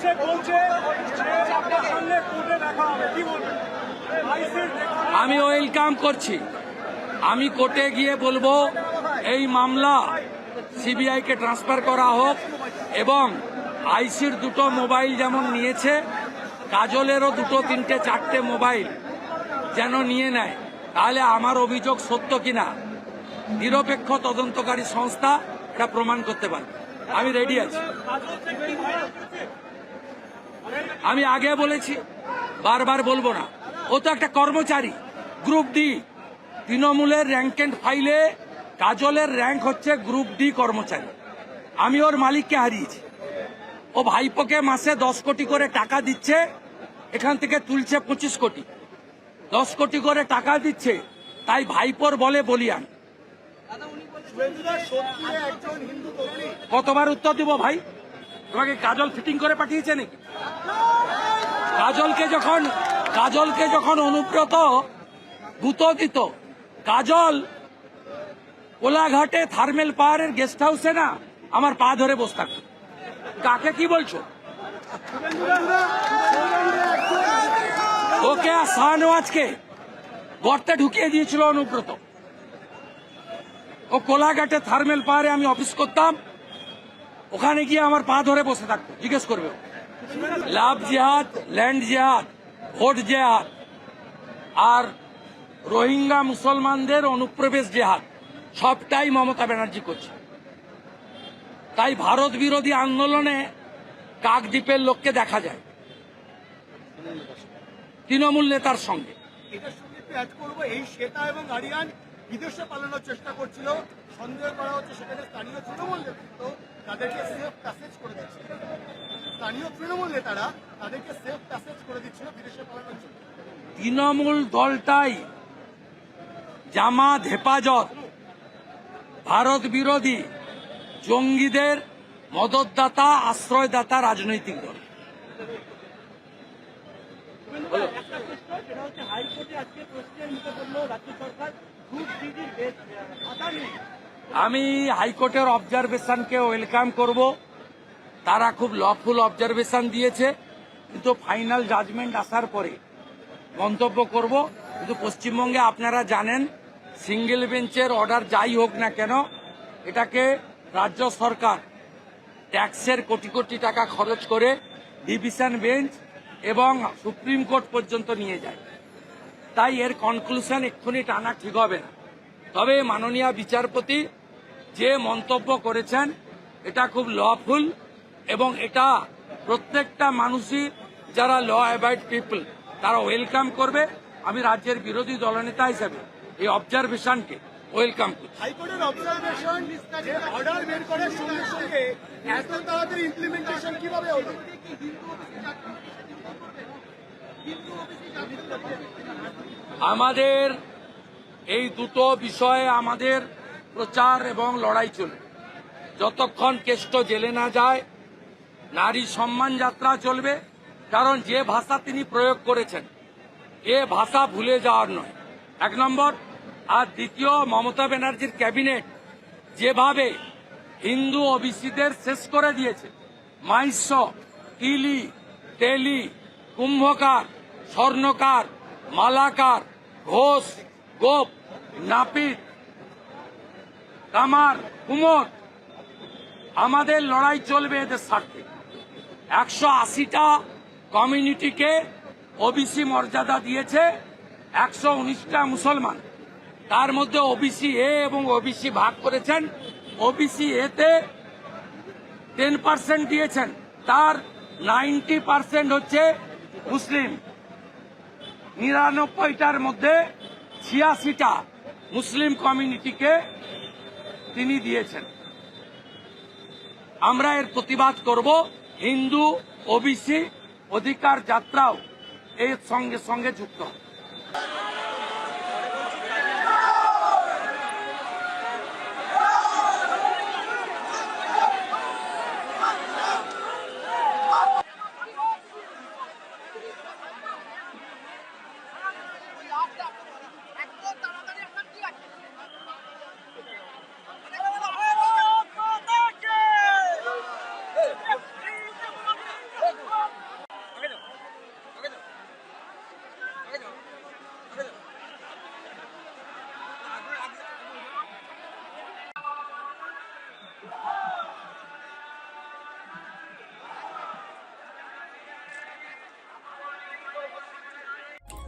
অভিষেক বলছে আপনার সঙ্গে কোর্টে দেখা হবে। কি বলবেন? আমি ওয়েলকাম করছি। আমি কোর্টে গিয়ে বলব এই মামলা সিবিআইকে ট্রান্সফার করা হোক এবং আইসির দুটো মোবাইল যেমন নিয়েছে কাজলেরও দুটো তিনটে চারটে মোবাইল যেন নিয়ে নেয় তাহলে আমার অভিযোগ সত্য কিনা? নিরপেক্ষ তদন্তকারী সংস্থা এটা প্রমাণ করতে পারে আমি রেডি আছি কাজল থেকে কি ভাইরাল করেছে আমি আগে বলেছি বারবার বলব না। ও তো একটা কর্মচারী গ্রুপ ডি তৃণমূলের র্যাঙ্ক এন্ড ফাইলে কাজলের র্যাঙ্ক হচ্ছে গ্রুপ ডি কর্মচারী। আমি ওর মালিককে হারিয়েছি। ও ভাইপোকে মাসে দশ কোটি করে টাকা দিচ্ছে এখান থেকে তুলছে পঁচিশ কোটি। দশ কোটি করে টাকা দিচ্ছে তাই ভাইপোর বলে বলিয়ান কতবার উত্তর দিব ভাই? তোমাকে কাজল ফিটিং করে পাঠিয়েছে নাকি? কাজলকে যখন কাজলকে যখন অনুব্রত গুঁতো দিত, কাজল কোলাঘাটে থার্মেল পাহাড়ের গেস্ট হাউসে না আমার পা ধরে বসে থাকতো। কাকে কি বলছো? ওকে আর শাহনওয়াজকে গর্তে ঢুকিয়ে দিয়েছিল অনুব্রত। ও কোলাঘাটে থার্মেল পাহাড়ে আমি অফিস করতাম। ওখানে গিয়ে আমার পা ধরে বসে থাকতো জিজ্ঞেস করবে। লাভ জেহাদ, ল্যান্ড জেহাদ, ভোট জেহাদ, আর রোহিঙ্গা মুসলমানদের অনুপ্রবেশ জেহাদ, সবটাই মমতা ব্যানার্জি করছে। তাই ভারত বিরোধী আন্দোলনে কাকদ্বীপের লোককে দেখা যায়, তৃণমূল নেতার সঙ্গে। চেষ্টা করছিল, সন্দেহ করা হচ্ছে সেখানে স্থানীয় তৃণমূল নেতৃত্ব তাদেরকে সেফ প্যাসেজ করে দিচ্ছিল স্থানীয় তৃণমূল নেতারা তাদেরকে সেফ প্যাসেজ করে দিচ্ছিল বিদেশে পালানোর জন্য। তৃণমূল দলটাই জামাত হেফাজত ভারত বিরোধী জঙ্গিদের মদতদাতা আশ্রয়দাতা রাজনৈতিক দল। আমি হাইকোর্টের অবজারভেশনকে ওয়েলকাম করব। তারা খুব লফুল অবজারভেশন দিয়েছে, কিন্তু ফাইনাল জাজমেন্ট আসার পরে মন্তব্য করব। কিন্তু পশ্চিমবঙ্গে আপনারা জানেন সিঙ্গেল বেঞ্চের অর্ডার যাই হোক না কেন, এটাকে রাজ্য সরকার ট্যাক্সের কোটি কোটি টাকা খরচ করে ডিভিশন বেঞ্চ এবং সুপ্রিম কোর্ট পর্যন্ত নিয়ে যায়। তাই এর কনক্লুশন এক্ষুনি টানা ঠিক হবে না। তবে মাননীয় বিচারপতি যে মন্তব্য করেছেন এটা খুব লফুল এবং এটা প্রত্যেকটা মানুষই যারা ল অ্যাবাইড পিপল তারা ওয়েলকাম করবে। আমি রাজ্যের বিরোধী দলনেতা হিসেবে এই অবজারভেশনকে ওয়েলকাম করছি। হাইকোর্টের অবজারভেশন যে অর্ডার বের করার সঙ্গে সঙ্গে এত তাড়াতাড়ি ইমপ্লিমেন্টেশন কীভাবে হলো আমাদের এই দুটো বিষয়ে আমাদের প্রচার এবং লড়াই চলবে যতক্ষণ কেষ্ট জেলে না যায়, নারী সম্মান যাত্রা চলবে, কারণ যে ভাষা তিনি প্রয়োগ করেছেন, এ ভাষা ভুলে যাওয়ার নয়। এক নম্বর, আর দ্বিতীয়, মমতা ব্যানার্জির ক্যাবিনেট যেভাবে হিন্দু ওবিসিদের শেষ করে দিয়েছে মাইস্য তিলি, তেলি, কুম্ভকার, স্বর্ণকার, মালাকার, ঘোষ, গোপ, নাপিত কামার, কুমোর, আমাদের লড়াই চলবে এদের স্বার্থে। একশো আশিটা কমিউনিটিকে ওবিসি মর্যাদা দিয়েছে, একশো উনিশটা মুসলমান। তার মধ্যে ওবিসি এ এবং ওবিসি ভাগ করেছেন। ওবিসি এতে টেন পার্সেন্ট দিয়েছেন। তার নাইনটি পার্সেন্ট হচ্ছে মুসলিম। নিরানব্বইটার মধ্যে ছিয়াশিটা মুসলিম কমিউনিটিকে তিনি দিয়েছেন। আমরা এর প্রতিবাদ করব হিন্দু ওবিসি অধিকার যাত্রাও এর সঙ্গে সঙ্গে যুক্ত হবে। একদম তাড়াতাড়ি আপনার কি আছে